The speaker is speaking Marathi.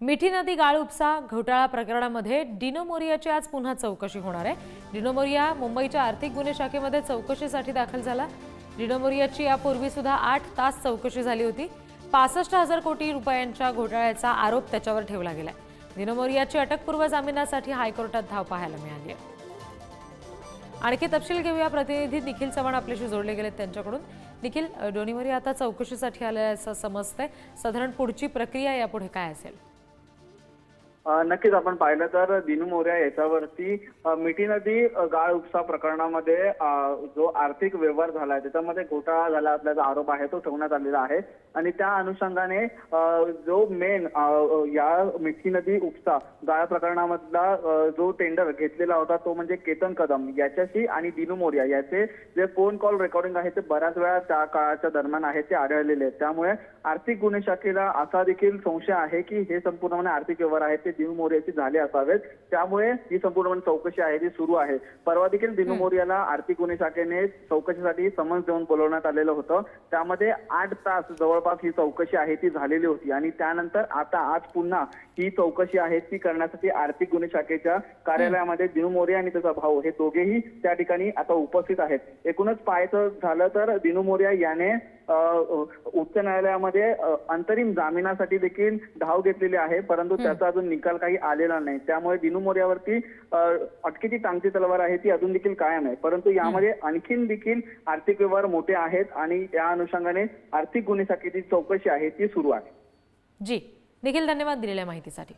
मिठी नदी गाळ उपसा घोटाळा प्रकरणामध्ये डिनो मोरियाची आज पुन्हा चौकशी होणार आहे. डिनो मोरिया मुंबईच्या आर्थिक गुन्हे शाखेमध्ये चौकशीसाठी दाखल झाला. डिनो मोरियाची यापूर्वी सुद्धा आठ तास चौकशी झाली होती. पासष्ट हजार कोटी रुपयांच्या घोटाळ्याचा आरोप त्याच्यावर ठेवला गेलाय. डिनो मोरियाची अटकपूर्व जामिनासाठी हायकोर्टात धाव पाहायला मिळाली आहे. आणखी तपशील घेऊया. प्रतिनिधी निखिल चव्हाण आपल्याशी जोडले गेले त्यांच्याकडून. निखिल डोनीमोरिया आता चौकशीसाठी आले असं समजतंय. साधारण पुढची प्रक्रिया यापुढे काय असेल? नक्कीच आपण पाहिलं तर दिनू मोर्या याच्यावरती मिठी नदी गाळ उपसा प्रकरणामध्ये जो आर्थिक व्यवहार झालाय त्याच्यामध्ये घोटाळा झाला असल्याचा आरोप आहे तो ठेवण्यात आलेला आहे. आणि त्या अनुषंगाने जो मेन या मिठी नदी उपसा गाळ प्रकरणामधला जो टेंडर घेतलेला होता तो म्हणजे केतन कदम याच्याशी आणि दिनू मोर्या याचे जे फोन कॉल रेकॉर्डिंग आहे ते बऱ्याच वेळा त्या काळाच्या दरम्यान आहे ते आढळलेले आहेत. त्यामुळे आर्थिक गुन्हे शाखेला असा देखील संशय आहे की हे संपूर्णपणे आर्थिक व्यवहार आहेत ते दिनू मोर्याचे झाले असावेत. त्यामुळे ही संपूर्णपणे चौकशी आहे ती सुरू आहे. परवा देखील दिनू मोर्याला आर्थिक गुन्हे शाखेने चौकशीसाठी समन्स देऊन बोलवण्यात आलेलं होतं. त्यामध्ये आठ तास जवळपास ही चौकशी आहे ती झालेली होती. आणि त्यानंतर आता आज पुन्हा ही चौकशी आहे ती करण्यासाठी आर्थिक गुन्हे शाखेच्या कार्यालयामध्ये दिनू मोरे आणि त्याचा भाऊ हे दोघेही त्या ठिकाणी आता उपस्थित आहेत. एकूणच पाहायचं झालं तर दिनू मोर्या याने उच्च न्यायालयामध्ये अंतरिम जामिनासाठी देखील धाव घेतलेली आहे परंतु त्याचा अजून निकाल काही आलेला नाही. त्यामुळे दिनू मोर्यावरती अटकेची टांगती तलवार आहे ती अजून देखील कायम आहे. परंतु यामध्ये आणखीन देखील आर्थिक व्यवहार मोठे आहेत आणि त्या अनुषंगाने आर्थिक गुन्हे शाखेची चौकशी आहे ती सुरू आहे. जी. निखिल धन्यवाद दिलेल्या माहितीसाठी.